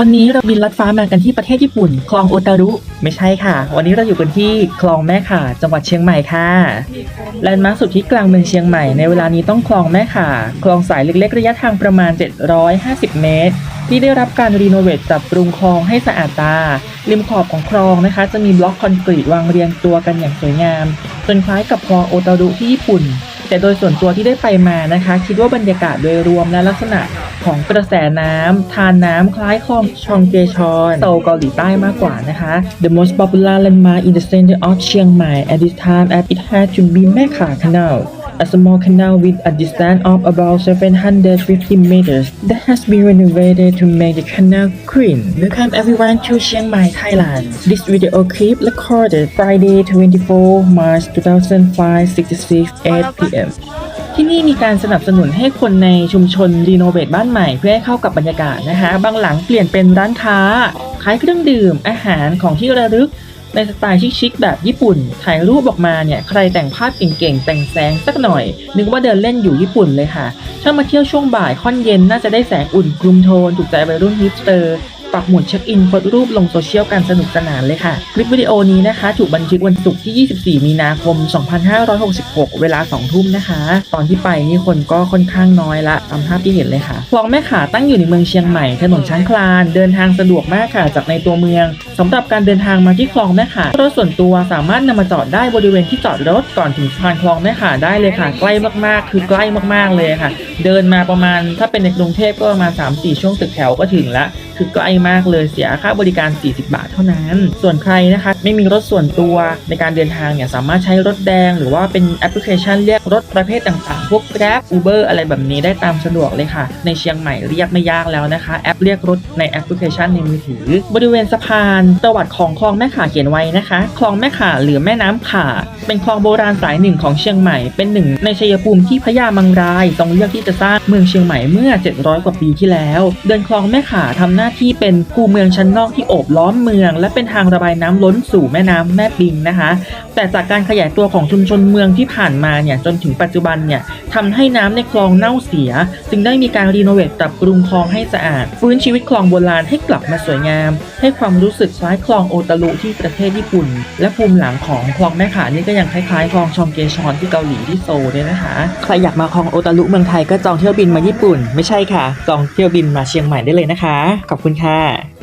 วันนี้เราบินลัดฟ้ามากันที่ประเทศญี่ปุ่น คลองโอตารุ ไม่ใช่ค่ะ วันนี้เราอยู่กันที่คลองแม่ข่าจังหวัดเชียงใหม่ค่ะแลนด์มาร์คสุดที่กลางเมืองเชียงใหม่ในเวลานี้ต้องคลองแม่ข่าคลองสายเล็กๆ ระยะทางประมาณ 750 เมตร ที่ได้รับการรีโนเวทปรับปรุงคลองให้สะอาดตา ริมขอบของคลองนะคะ จะมีบล็อกคอนกรีตวางเรียงตัวกันอย่างสวยงามจนคล้ายกับคลองโอตารุที่ญี่ปุ่น แต่โดยส่วนตัวที่ได้ไปมานะคะ คิดว่าบรรยากาศโดยรวมและลักษณะ ของกระแสน้ำทานน้ำคล้ายคลองชองเกชอนโซลเกาหลีใต้มากกว่านะคะ The most popular landmark in the center of Chiang Mai at this time as it had to be Mekha Canal a small canal with a distance of about 750 meters that has been renovated to make the canal clean. Welcome everyone to Chiang Mai, Thailand. This video clip recorded Friday 24 March 2005 66 8 p.m. ที่นี่มีการสนับสนุนให้คนในชุมชนรีโนเวทบ้านใหม่เพื่อให้เข้ากับบรรยากาศนะคะบางหลังเปลี่ยนเป็นร้านค้าขายเครื่องดื่มอาหารของที่ระลึกในสไตล์ชิคๆแบบญี่ปุ่น ถ่ายรูปออกมาเนี่ยใครแต่งภาพเก่งๆ แต่งแสงสักหน่อย นึกว่าเดินเล่นอยู่ญี่ปุ่นเลยค่ะ ถ้ามาเที่ยวช่วงบ่ายค่อนเย็นน่าจะได้แสงอุ่นคลุมโทน ถูกใจวัยรุ่นฮิปสเตอร์ ปักหมุดเช็คอินโพสรูปลงโซเชียลกันสนุกสนานเลยค่ะ คลิปวิดีโอนี้นะคะ ถูกบันทึกวันศุกร์ที่ 24 มีนาคม 2566 เวลา 2 ทุ่มนะคะ ตอนที่ไปนี่คนก็ค่อนข้างน้อยละตามภาพที่เห็นเลยค่ะคลองแม่ขาตั้งอยู่ในเมืองเชียงใหม่ถนนช้างคลาน เดินทางสะดวกมากค่ะจากในตัวเมืองสำหรับการเดินทางมาที่คลองแม่ขารถส่วนตัวสามารถนำมาจอดได้บริเวณที่จอดรถก่อนถึงสะพานคลองแม่ขาได้เลยค่ะ ใกล้มากๆ คือใกล้มากๆเลยค่ะ เดินมาประมาณถ้าเป็นในกรุงเทพก็ประมาณ3-4ช่วงตึกแถวก็ถึงละ คือใกล้มากเลยเสียค่าบริการ 40 บาทเท่านั้น ส่วนใครนะคะไม่มีรถส่วนตัวในการเดินทางเนี่ยสามารถใช้รถแดง หรือว่าเป็นแอปพลิเคชันเรียกรถประเภทต่างๆ พวก Grab Uber อะไรแบบนี้ได้ตามสะดวกเลยค่ะ ในเชียงใหม่เรียกไม่ยากแล้วนะคะ แอปเรียกรถในแอปพลิเคชันในมือถือ บริเวณสะพานประวัติของคลองแม่ข่าเขียนไว้นะคะ คลองแม่ข่าหรือแม่น้ำข่า เป็นคลองโบราณสายหนึ่งของเชียงใหม่ เป็นหนึ่งในชัยภูมิที่พญามังรายทรงเลือกที่จะสร้างเมืองเชียงใหม่เมื่อ 700 กว่าปีที่แล้ว เดินคลองแม่ข่าทำหน้าที่เป็นคูเมืองชั้นนอกที่โอบล้อมเมือง และเป็นทางระบายน้ำล้นสู่แม่น้ำแม่ปิงนะคะ แต่จากการขยายตัวของชุมชนเมืองที่ผ่านมาเนี่ยจนถึงปัจจุบันเนี่ยทำให้น้ำในคลองเน่าเสีย จึงได้มีการรีโนเวทปรับปรุงคลองให้สะอาด ฟื้นชีวิตคลองโบราณให้กลับมาสวยงาม ให้ความรู้สึกคล้ายคลองโอตารุที่ประเทศญี่ปุ่น และภูมิหลังของคลองแม่ขานี่ก็ยังคล้ายๆคลองชองเกชอนที่เกาหลีที่โซลด้วยนะคะ ใครอยากมาคลองโอตารุเมืองไทยก็จองเที่ยวบินมาญี่ปุ่น ไม่ใช่ค่ะ จองเที่ยวบินมาเชียงใหม่ได้เลยนะคะ ขอบคุณค่ะ